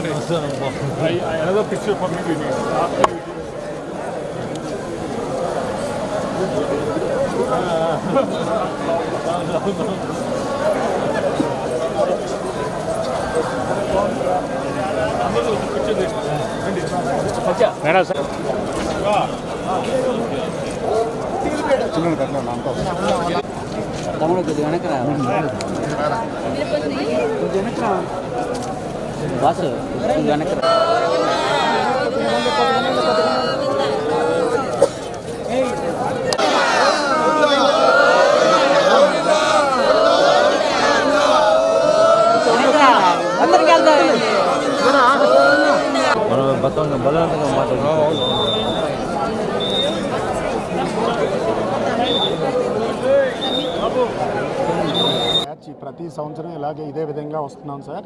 Monday. I, I, another picture for me we need. After you అందరూ ఒక picture తీసుకోండి. రండి. సత్య. తమ్ముడు కొద్దిగా వెనకరా కొద్దిగా వెనకరా బలవంతంగా మాట్లాడుతున్నాం బ్యాచ్ ప్రతి సంవత్సరం ఇలాగే ఇదే విధంగా వస్తున్నాం సార్.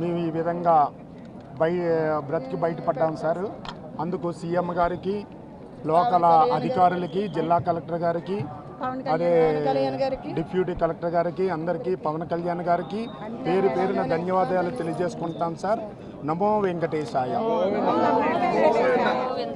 మేము ఈ విధంగా బయ బ్రతికి బయటపడ్డాం సార్. అందుకు సీఎం గారికి లోకల్ అధికారులకి జిల్లా కలెక్టర్ గారికి అదే డిప్యూటీ కలెక్టర్ గారికి అందరికీ పవన్ కళ్యాణ్ గారికి పేరు పేరున ధన్యవాదాలు. తెలియజేసుకుంటాం సార్. నమో వెంకటేశాయ.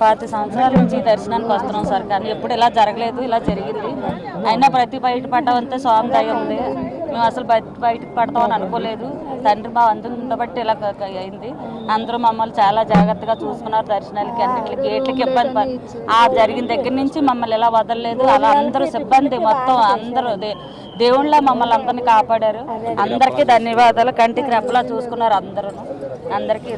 పాతి సంవత్సరాల నుంచి దర్శనానికి వస్తున్నాం సార్ కానీ ఎప్పుడు ఇలా జరగలేదు ఇలా జరిగింది. అయినా ప్రతి బయట పడ్డామంతా స్వామి దయ ఉంది. మేము అసలు బయట బయటకు పడతామని అనుకోలేదు. తండ్రి మా అందరం ఉండబట్టి ఇలా అయింది. అందరూ మమ్మల్ని చాలా జాగ్రత్తగా చూసుకున్నారు దర్శనాలకి అన్నింటికి గేట్లకి ఇబ్బంది ఆ జరిగిన దగ్గర నుంచి మమ్మల్ని ఇలా వదలలేదు. అలా అందరూ సిబ్బంది మొత్తం అందరూ దే- దేవుళ్ళ మమ్మల్ని అందరినీ కాపాడారు. అందరికీ ధన్యవాదాలు. కంటికి రెప్పలా చూసుకున్నారు అందరూ అందరికీ